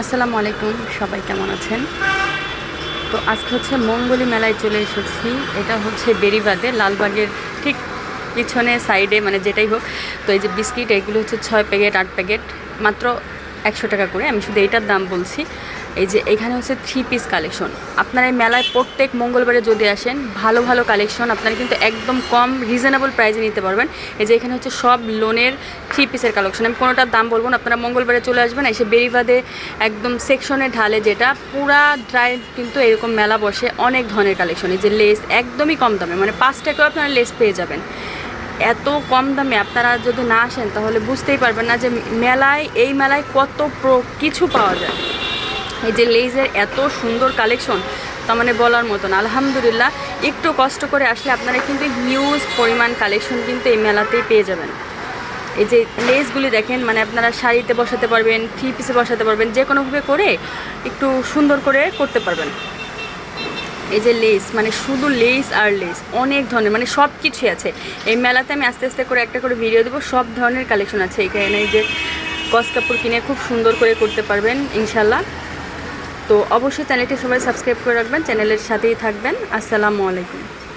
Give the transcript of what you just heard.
আসসালামু আলাইকুম, সবাই কেমন আছেন? তো আজকে হচ্ছে মঙ্গলী মেলায় চলে এসেছি। এটা হচ্ছে বেরিবাদে লালবাগের ঠিক পিছনে সাইডে মানে যেটাই হোক। তো এই যে বিস্কিট, এগুলো হচ্ছে ছয় প্যাকেট, আট প্যাকেট। মাত্র একশো টাকা করে। আমি শুধু এইটার দাম বলছি, এই যে এখানে হচ্ছে থ্রি পিস কালেকশন আপনারা এই মেলায় প্রত্যেক মঙ্গলবারে যদি আসেন, ভালো ভালো কালেকশন আপনারা কিন্তু একদম কম রিজনেবল প্রাইসে নিতে পারবেন। এই যে এখানে হচ্ছে সব লোনের থ্রি পিসের কালেকশন আমি কোনোটার দাম বলব না, আপনারা মঙ্গলবারে চলে আসবেন, এসে বেরিবাদে একদম সেকশনে ঢালে যেটা পুরা ড্রাই কিন্তু এরকম মেলা বসে অনেক ধরনের কালেকশন এই যে লেস একদমই কম দামে মানে পাঁচ টাকাও আপনারা লেস পেয়ে যাবেন। এত কম দামে আপনারা যদি না আসেন, তাহলে বুঝতেই পারবেন না যে মেলায়, এই মেলায় কত প্রো, কিছু পাওয়া যায়। এই যে লেজের এত সুন্দর কালেকশন, তার মানে বলার মতন আলহামদুলিল্লাহ, একটু কষ্ট করে আসলে আপনারা কিন্তু হিউজ পরিমাণ কালেকশন কিন্তু এই মেলাতেই পেয়ে যাবেন। এই যে লেসগুলি দেখেন মানে আপনারা শাড়িতে বসাতে পারবেন থ্রি পিসে বসাতে পারবেন যে কোনোভাবে করে একটু সুন্দর করে করতে পারবেন। এই যে লেস মানে শুধু লেস আর লেস অনেক ধরনের মানে সব কিছুই আছে। এই মেলাতে আমি আস্তে আস্তে করে একটা করে ভিডিও দেবো, সব ধরনের কালেকশন আছে। এখানে এই যে কস কাপড় কিনে খুব সুন্দর করে করতে পারবেন ইনশাল্লাহ তো অবশ্যই চ্যানেলটি সবাই সাবস্ক্রাইব করে রাখবেন চ্যানেলের সাথেই থাকবেন। আসসালামু আলাইকুম।